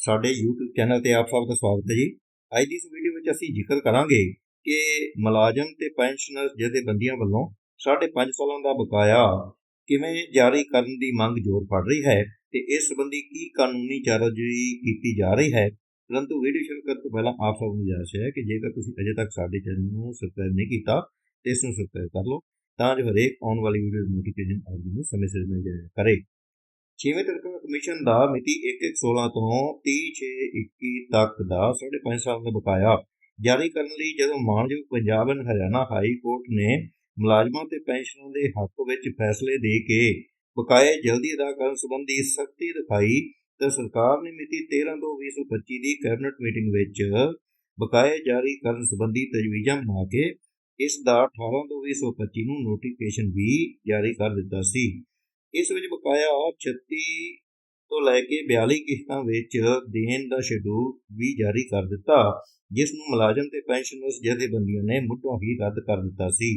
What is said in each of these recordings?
ਸਾਡੇ YouTube channel ਤੇ ਆਪ ਸਭ ਦਾ ਸਵਾਗਤ ਹੈ ਜੀ। ਅੱਜ ਦੀ ਇਸ ਵੀਡੀਓ ਵਿੱਚ ਅਸੀਂ ਜ਼ਿਕਰ ਕਰਾਂਗੇ ਕਿ ਮੁਲਾਜ਼ਮ ਤੇ ਪੈਨਸ਼ਨਰ ਜਥੇਬੰਦੀਆਂ ਵੱਲੋਂ ਸਾਢੇ ਪੰਜ ਸਾਲਾਂ ਦਾ ਬਕਾਇਆ ਕਿਵੇਂ ਜਾਰੀ ਕਰਨ ਦੀ ਮੰਗ ਜ਼ੋਰ ਫੜ ਰਹੀ ਹੈ ਤੇ ਇਸ ਸੰਬੰਧੀ ਕੀ ਕਾਨੂੰਨੀ ਚਾਰਾਜੋਈ ਕੀਤੀ ਜਾ ਰਹੀ ਹੈ। ਪਰੰਤੂ ਵੀਡੀਓ ਸ਼ੁਰੂ ਕਰਨ ਤੋਂ ਪਹਿਲਾਂ ਆਪ ਸਭ ਨੂੰ ਗੁਜ਼ਾਰਿਸ਼ ਹੈ ਕਿ ਜੇਕਰ ਤੁਸੀਂ ਅਜੇ ਤੱਕ ਸਾਡੇ ਚੈਨਲ ਨੂੰ ਸਬਸਕ੍ਰਾਈਬ ਨਹੀਂ ਕੀਤਾ, ਤੇ ਇਸ ਨੂੰ ਸਬਸਕ੍ਰਾਈਬ ਕਰ ਲਓ, ਤਾਂ ਜੋ ਹਰੇਕ ਆਉਣ ਵਾਲੀ ਵੀਡੀਓ ਦੀ ਨੋਟੀਫਿਕੇਸ਼ਨ ਆਪ ਜੀ ਨੂੰ ਸਮੇਂ ਸਿਰ ਮਿਲ ਜਾਇਆ ਕਰੇ। ਛੇਵੇਂ ਤਰਕਾ ਕਮਿਸ਼ਨ ਦਾ ਮਿਤੀ 1/16 ਤੋਂ 30/6/21 ਤੱਕ ਦਾ 5.5 ਸਾਲ ਦਾ ਬਕਾਇਆ। ਜਾਰੀ ਕਰਨ ਲਈ ਜਦੋਂ ਮਾਨਯੋਗ Punjab and Haryana high court ਨੇ ਮੁਲਾਜ਼ਮਾਂ ਤੇ ਪੈਨਸ਼ਨਰਾਂ ਦੇ ਹੱਕ ਵਿੱਚ ਫੈਸਲੇ ਦੇ ਕੇ ਬਕਾਏ ਜਲਦੀ ਅਦਾ ਕਰਨ ਸੰਬੰਧੀ ਸਖਤੀ ਦਿਖਾਈ ਤਾਂ ਸਰਕਾਰ ਨੇ ਮਿਤੀ 13/2/2025 ਦੀ ਕੈਬਨਿਟ ਮੀਟਿੰਗ ਵਿੱਚ ਬਕਾਏ ਜਾਰੀ ਕਰਨ ਸੰਬੰਧੀ ਤਜਵੀਜ਼ਾਂ ਬਣਾ ਕੇ ਇਸ ਦਾ 18/2/2025 ਨੂੰ ਨੋਟੀਫਿਕੇਸ਼ਨ ਵੀ ਜਾਰੀ ਕਰ ਦਿੱਤਾ ਸੀ। ਇਸ ਵਿੱਚ ਬਕਾਇਆ 36 ਤੋਂ ਲੈ ਕੇ 42 ਕਿਸ਼ਤਾਂ ਵਿੱਚ ਦੇਣ ਦਾ ਸ਼ੈਡਿਊਲ ਵੀ ਜਾਰੀ ਕਰ ਦਿੱਤਾ, ਜਿਸ ਨੂੰ ਮੁਲਾਜ਼ਮ ਤੇ ਪੈਨਸ਼ਨਰਸ ਜਥੇਬੰਦੀਆਂ ਨੇ ਮੁੱਢੋਂ ਹੀ ਰੱਦ ਕਰ ਦਿੱਤਾ ਸੀ।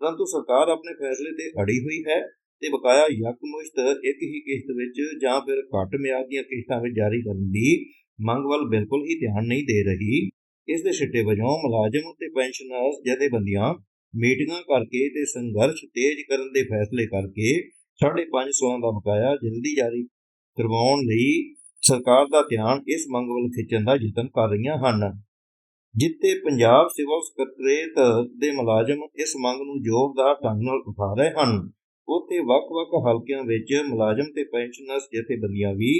ਪਰੰਤੂ ਸਰਕਾਰ ਆਪਣੇ ਫੈਸਲੇ ਤੇ ਅੜੀ ਹੋਈ ਹੈ ਤੇ ਬਕਾਇਆ ਯਕਮੁਸ਼ਤ ਇੱਕ ਹੀ ਕਿਸ਼ਤ ਵਿੱਚ ਜਾਂ ਫਿਰ ਘੱਟ ਮਿਆਦ ਦੀਆਂ ਕਿਸ਼ਤਾਂ ਵਿੱਚ ਜਾਰੀ ਕਰਨ ਦੀ ਮੰਗ ਵੱਲ ਬਿਲਕੁਲ ਹੀ ਧਿਆਨ ਨਹੀਂ ਦੇ ਰਹੀ। ਇਸ ਦੇ ਸਿੱਟੇ ਵਜੋਂ ਮੁਲਾਜ਼ਮ ਤੇ ਪੈਨਸ਼ਨਰਸ ਜਥੇਬੰਦੀਆਂ ਮੀਟਿੰਗਾਂ ਕਰਕੇ ਤੇ ਸੰਘਰਸ਼ ਤੇਜ਼ ਕਰਨ ਦੇ ਫੈਸਲੇ ਕਰਕੇ ਸਾਢੇ ਪੰਜ ਸੌ ਦਾ ਬਕਾਇਆ ਜਲਦੀ ਜਾਰੀ ਕਰਵਾਉਣ ਲਈ ਸਰਕਾਰ ਦਾ ਧਿਆਨ ਇਸ ਮੰਗ ਵੱਲ ਖਿੱਚਣ ਦਾ ਯਤਨ ਕਰ ਰਹੀਆਂ ਹਨ। ਜਿੱਤੇ ਪੰਜਾਬ ਸਿਵਲ ਸਕੱਤਰੇਤ ਦੇ ਮੁਲਾਜ਼ਮ ਇਸ ਮੰਗ ਨੂੰ ਜ਼ੋਰਦਾਰ ਢੰਗ ਨਾਲ ਉਠਾ ਰਹੇ ਹਨ, ਉੱਥੇ ਵੱਖ-ਵੱਖ ਹਲਕਿਆਂ ਵਿੱਚ ਮੁਲਾਜ਼ਮ ਤੇ ਪੈਨਸ਼ਨਰਸ ਜਥੇਬੰਦੀਆਂ ਵੀ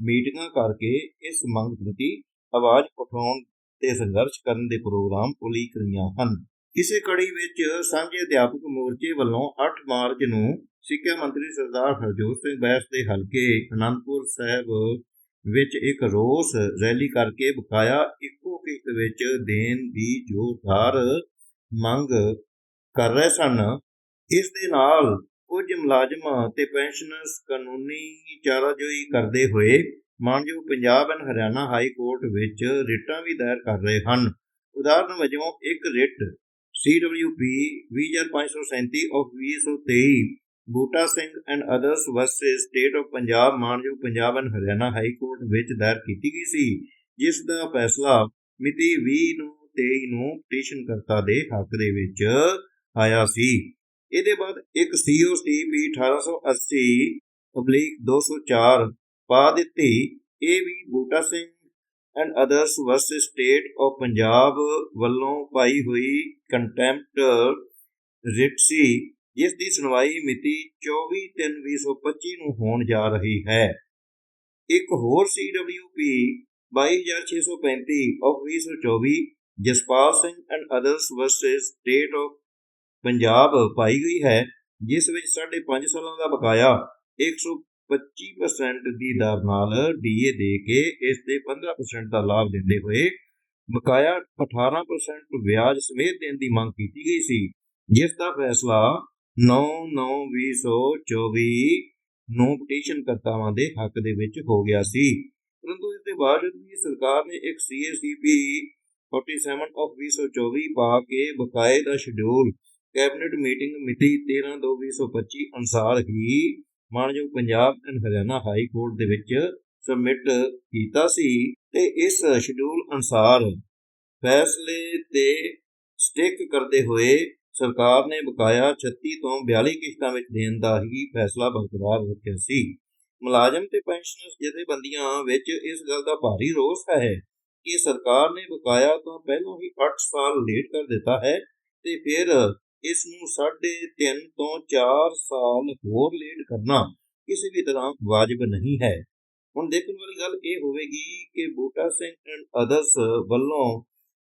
ਮੀਟਿੰਗਾਂ ਕਰਕੇ ਇਸ ਮੰਗ ਪ੍ਰਤੀ ਆਵਾਜ਼ ਉਠਾਉਣ ਤੇ ਸੰਘਰਸ਼ ਕਰਨ ਦੇ ਪ੍ਰੋਗਰਾਮ ਉਲੀਕ ਰਹੀਆਂ ਹਨ। ਇਸੇ ਕੜੀ ਵਿੱਚ ਸਾਂਝੇ ਅਧਿਆਪਕ ਮੋਰਚੇ ਵੱਲੋਂ 8 ਮਾਰਚ ਨੂੰ ਸਿੱਖਿਆ ਮੰਤਰੀ ਸਰਦਾਰ ਹਰਜੋਤ ਸਿੰਘ ਬੈਸ ਦੇ ਹਲਕੇ ਅਨੰਦਪੁਰ ਸਾਹਿਬ ਵਿੱਚ ਇੱਕ ਰੋਸ ਰੈਲੀ ਕਰਕੇ ਬਕਾਇਆ ਇੱਕੋ ਕਿਸ਼ਤ ਵਿੱਚ ਦੇਣ ਦੀ ਜ਼ੋਰਦਾਰ ਮੰਗ ਕਰ ਰਹੇ ਸਨ। ਇਸ ਦੇ ਨਾਲ ਕੁਝ ਮੁਲਾਜ਼ਮਾਂ ਤੇ ਪੈਨਸ਼ਨਰਸ ਕਾਨੂੰਨੀ ਚਾਰਾਜੋਈ ਕਰਦੇ ਹੋਏ ਮਾਨਯੋਗ Punjab and Haryana high court ਵਿੱਚ ਰਿਟਾਂ ਵੀ ਦਾਇਰ ਕਰ ਰਹੇ ਹਨ। ਉਦਾਹਰਨ ਵਜੋਂ ਇੱਕ writ CWP 20537 of 2023 Buta Singh and others versus state of Punjab ਮਾਨਯੋਗ Punjab and Haryana high court ਵਿੱਚ ਦਾਇਰ ਕੀਤੀ ਗਈ ਸੀ, ਜਿਸ ਦਾ ਫੈਸਲਾ ਮਿਤੀ 20 ਨੂੰ 23 ਨੂੰ ਪਟੀਸ਼ਨ ਕਰਤਾ ਦੇ ਹੱਕ ਦੇ ਵਿੱਚ ਆਇਆ ਸੀ। ਇਹਦੇ ਬਾਅਦ ਇੱਕ COCP 1880 ਪਬਲਿਕ 204 ਪਾ ਦਿੱਤੀ। ਇਹ ਵੀ Buta Singh and others versus state of Punjab ਵੱਲੋਂ ਪਾਈ ਹੋਈ ਕੰਟੈਂਪਟ ਰਿਟ ਸੀ। ਜਿਸ ਦੀ ਸੁਣਵਾਈ ਮਿਤੀ 24/3/2025 ਨੂੰ ਹੋਣ ਜਾ ਰਹੀ ਹੈ। ਇੱਕ ਹੋਰ CWP 22635 of 2024 Jaspal Singh and others versus state of Punjab ਪਾਈ ਗਈ ਹੈ, ਜਿਸ ਵਿੱਚ 5.5 ਸਾਲਾਂ ਦਾ ਬਕਾਇਆ 125% ਦੀ ਦਰ ਨਾਲ ਡੀਏ ਦੇ ਕੇ ਇਸ ਦੇ 15% ਦਾ ਲਾਭ ਦਿੰਦੇ ਹੋਏ ਬਕਾਇਆ 18% ਵਿਆਜ ਸਮੇਤ ਦੇਣ ਦੀ ਮੰਗ ਕੀਤੀ ਗਈ ਸੀ, ਜਿਸ ਦਾ ਫੈਸਲਾ 9/9/2024 ਨੂੰ ਪਟੀਸ਼ਨ ਕਰਤਾਵਾਂ ਦੇ ਹੱਕ ਦੇ ਵਿੱਚ ਹੋ ਗਿਆ ਸੀ। ਪਰੰਤੂ ਇਸ ਦੇ ਬਾਵਜੂਦ ਵੀ ਸਰਕਾਰ ਨੇ ਇੱਕ CACP 47 ਆਫ 2024 ਪਾ ਕੇ ਬਕਾਏ ਦਾ ਸ਼ਡਿਊਲ ਕੈਬਨਿਟ ਮੀਟਿੰਗ ਮਿਤੀ 13/2/2025 ਅਨੁਸਾਰ ਹੀ ਮਾਨਯੋਗ Punjab and Haryana high court ਦੇ ਵਿੱਚ ਸਬਮਿਟ ਕੀਤਾ ਸੀ ਤੇ ਇਸ ਸ਼ਡਿਊਲ ਅਨੁਸਾਰ ਫੈਸਲੇ ਤੇ ਸਟਿਕ ਕਰਦੇ ਹੋਏ ਸਰਕਾਰ ਨੇ ਬਕਾਇਆ 36 ਤੋਂ 42 ਕਿਸ਼ਤਾਂ ਵਿੱਚ ਦੇਣ ਦਾ ਹੀ ਫੈਸਲਾ ਬਰਕਰਾਰ ਰੱਖਿਆ ਸੀ। ਮੁਲਾਜ਼ਮ ਤੇ ਪੈਨਸ਼ਨਰਸ ਜਥੇਬੰਦੀਆਂ ਵਿੱਚ ਇਸ ਗੱਲ ਦਾ ਭਾਰੀ ਰੋਸ ਹੈ ਕਿ ਸਰਕਾਰ ਨੇ ਬਕਾਇਆ ਤੋਂ ਪਹਿਲਾਂ ਹੀ 8 ਸਾਲ ਲੇਟ ਕਰ ਦਿੱਤਾ ਹੈ ਤੇ ਫਿਰ ਇਸ ਨੂੰ 3.5 ਤੋਂ 4 ਸਾਲ ਹੋਰ ਲੇਟ ਕਰਨਾ ਕਿਸੇ ਵੀ ਤਰ੍ਹਾਂ ਵਾਜਬ ਨਹੀਂ ਹੈ। ਹੁਣ ਦੇਖਣ ਵਾਲੀ ਗੱਲ ਇਹ ਹੋਵੇਗੀ ਕਿ ਬੂਟਾ ਸਿੰਘ ਐਂਡ ਅਦਰਸ ਵੱਲੋਂ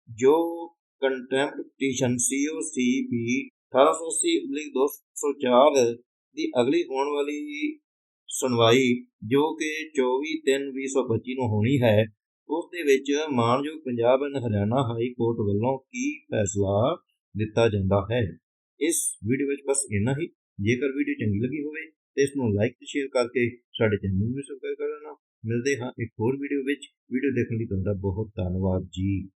ਜੋ ਕੰਟੈਂਪਟ ਪਟੀਸ਼ਨ COCP 1880/204 ਦੀ ਅਗਲੀ ਹੋਣ ਵਾਲੀ ਸੁਣਵਾਈ ਜੋ ਕਿ 24/3/2025 ਨੂੰ ਹੋਣੀ ਹੈ ਉਸ ਦੇ ਵਿੱਚ ਮਾਨਯੋਗ Punjab and Haryana high court ਵੱਲੋਂ ਕੀ ਫੈਸਲਾ ਦਿੱਤਾ ਜਾਂਦਾ ਹੈ ਇਸ ਵੀਡੀਓ ਵਿੱਚ ਬਸ ਇੰਨਾ ਹੀ ਜੇਕਰ ਵੀਡੀਓ ਚੰਗੀ ਲੱਗੀ ਹੋਵੇ ਤੇ ਇਸ ਨੂੰ ਲਾਈਕ ਤੇ ਸ਼ੇਅਰ ਕਰਕੇ ਸਾਡੇ ਚੈਨਲ ਨੂੰ ਸਬਸਕ੍ਰਾਈਬ ਕਰ ਮਿਲਦੇ ਹਾਂ ਇੱਕ ਹੋਰ ਵੀਡੀਓ ਵਿੱਚ ਵੀਡੀਓ ਦੇਖਣ ਲਈ ਤੁਹਾਡਾ ਬਹੁਤ ਧੰਨਵਾਦ ਜੀ